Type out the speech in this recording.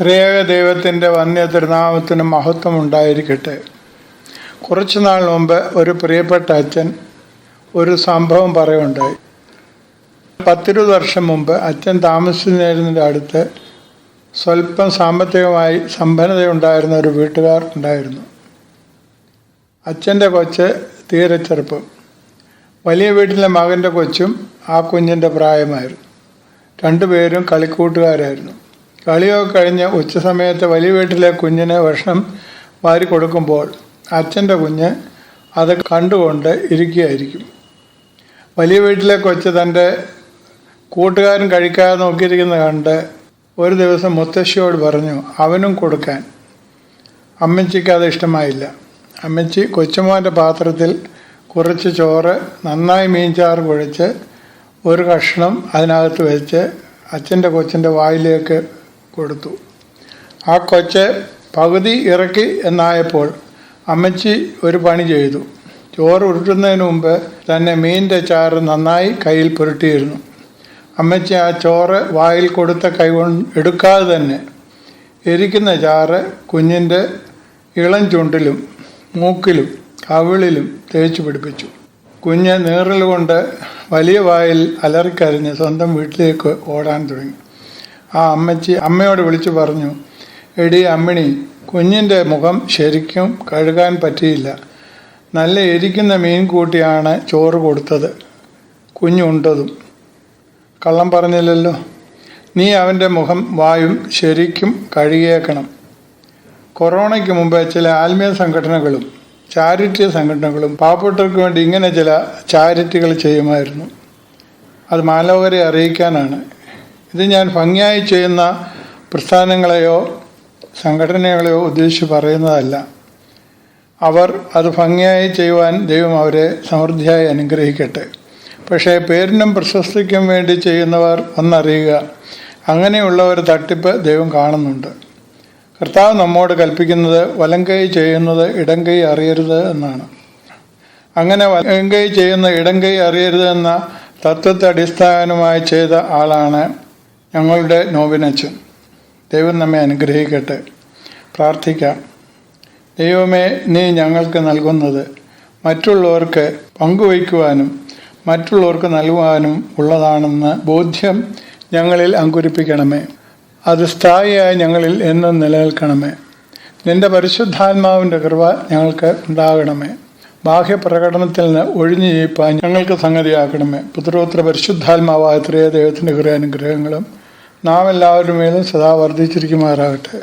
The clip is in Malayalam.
ത്രിയേക ദൈവത്തിന്റെ വന്യ തിരുനാമത്തിന് മഹത്വം ഉണ്ടായിരിക്കട്ടെ കുറച്ചു നാൾ മുമ്പ് ഒരു പ്രിയപ്പെട്ട അച്ഛൻ ഒരു സംഭവം പറയുണ്ടായി പത്തിരുപത് വർഷം മുമ്പ് അച്ഛൻ താമസിച്ചിരുന്നതിന്റെ അടുത്ത് സ്വല്പം സാമ്പത്തികമായി സമ്പന്നതയുണ്ടായിരുന്ന ഒരു വീട്ടുകാർ ഉണ്ടായിരുന്നു. അച്ഛന്റെ കൊച്ച് തീരെ ചെറുപ്പം. വലിയ വീട്ടിലെ മകന്റെ കൊച്ചും ആ കുഞ്ഞിന്റെ പ്രായമായിരുന്നു. രണ്ടുപേരും കളിക്കൂട്ടുകാരായിരുന്നു. കളിയൊക്കെ കഴിഞ്ഞ് ഉച്ച സമയത്ത് വലിയ വീട്ടിലെ കുഞ്ഞിന് ഭക്ഷണം വാരി കൊടുക്കുമ്പോൾ അച്ഛന്റെ കുഞ്ഞ് അത് കണ്ടുകൊണ്ട് ഇരിക്കുകയായിരിക്കും. വലിയ വീട്ടിലെ കൊച്ച് തന്റെ കൂട്ടുകാരൻ കഴിക്കാതെ നോക്കിയിരിക്കുന്ന കണ്ട് ഒരു ദിവസം മുത്തശ്ശിയോട് പറഞ്ഞു അവനും കൊടുക്കാൻ. അമ്മച്ചിക്ക് അത് ഇഷ്ടമായില്ല. അമ്മച്ചി കൊച്ചുമോന്റെ പാത്രത്തിൽ കുറച്ച് ചോറ് നന്നായി മീൻചാറ് കുഴച്ച് ഒരു കഷ്ണം അതിനകത്ത് വെച്ച് അച്ഛന്റെ കൊച്ചിന്റെ വായിലേക്ക് കൊടുത്തു. ആ കൊച്ച് പകുതി ഇറക്കി എന്നായപ്പോൾ അമ്മച്ചി ഒരു പണി ചെയ്തു. ചോറ് ഉരുട്ടുന്നതിന് മുമ്പ് തന്നെ മീനിന്റെ ചാറ് നന്നായി കയ്യിൽ പുരട്ടിയിരുന്നു. അമ്മച്ചി ആ ചോറ് വായിൽ കൊടുത്ത കൈ എടുക്കാതെ തന്നെ എരിക്കുന്ന ചാറ് കുഞ്ഞിന്റെ ഇളം ചുണ്ടിലും മൂക്കിലും കവിളിലും തേച്ചു പിടിപ്പിച്ചു. കുഞ്ഞ് നീറൽ കൊണ്ട് വലിയ വായിൽ അലറിക്കരഞ്ഞ് സ്വന്തം വീട്ടിലേക്ക് ഓടാൻ തുടങ്ങി. ആ അമ്മച്ചി അമ്മയോട് വിളിച്ചു പറഞ്ഞു എടി അമ്മിണി കുഞ്ഞിന്റെ മുഖം ശരിക്കും കഴുകാൻ പറ്റിയില്ല. നല്ല എരിക്കുന്ന മീൻ കൂട്ടിയാണ് ചോറ് കൊടുത്തത്. കുഞ്ഞുണ്ടതും. കള്ളം പറഞ്ഞില്ലല്ലോ. നീ അവന്റെ മുഖം വായും ശരിക്കും കഴുകിയേക്കണം. കൊറോണയ്ക്ക് മുമ്പ് ചില ആത്മീയ സംഘടനകളും ചാരിറ്റി സംഘടനകളും പാവപ്പെട്ടവർക്ക് വേണ്ടി ഇങ്ങനെ ചില ചാരിറ്റികൾ ചെയ്യുമായിരുന്നു. അത് മാലോകരെ അറിയിക്കാനാണ്. ഇത് ഞാൻ ഭംഗിയായി ചെയ്യുന്ന പ്രസ്ഥാനങ്ങളെയോ സംഘടനകളെയോ ഉദ്ദേശിച്ച് പറയുന്നതല്ല. അവർ അത് ഭംഗിയായി ചെയ്യുവാൻ ദൈവം അവരെ സമൃദ്ധിയായി അനുഗ്രഹിക്കട്ടെ. പക്ഷേ പേരിനും പ്രശസ്തിക്കും വേണ്ടി ചെയ്യുന്നവർ ഒന്നറിയുക അങ്ങനെയുള്ള ഒരു തട്ടിപ്പ് ദൈവം കാണുന്നുണ്ട്. കർത്താവ് നമ്മോട് കൽപ്പിക്കുന്നത് വലങ്കൈ ചെയ്യുന്നത് ഇടങ്കൈ അറിയരുത് എന്നാണ്. അങ്ങനെ വലങ്കൈ ചെയ്യുന്ന ഇടങ്കൈ അറിയരുത് എന്ന തത്വത്തെ അടിസ്ഥാനമായി ചെയ്ത ആളാണ് ഞങ്ങളുടെ നോവിനച്ചൻ ദൈവം നമ്മെ അനുഗ്രഹിക്കട്ടെ. പ്രാർത്ഥിക്കാം. ദൈവമേ നീ ഞങ്ങൾക്ക് നൽകുന്നത് മറ്റുള്ളവർക്ക് പങ്കുവയ്ക്കുവാനും മറ്റുള്ളവർക്ക് നൽകുവാനും ഉള്ളതാണെന്ന് ബോധ്യം ഞങ്ങളിൽ അങ്കുരിപ്പിക്കണമേ. അത് സ്ഥായിയായി ഞങ്ങളിൽ എന്നും നിലനിൽക്കണമേ. നിന്റെ പരിശുദ്ധാത്മാവിന്റെ കൃപ ഞങ്ങൾക്ക് ഉണ്ടാകണമേ. ബാഹ്യപ്രകടനത്തിൽ നിന്ന് ഒഴിഞ്ഞു ജയിപ്പാൻ ഞങ്ങൾക്ക് സംഗതിയാക്കണമേ. പുത്രോത്ര പരിശുദ്ധാത്മാവായ ത്രേ ദൈവത്തിന്റെ കൃപ അനുഗ്രഹങ്ങളും നാം എല്ലാവരുടെ മേലും സദാ വർദ്ധിച്ചിരിക്കുമാറാകട്ടെ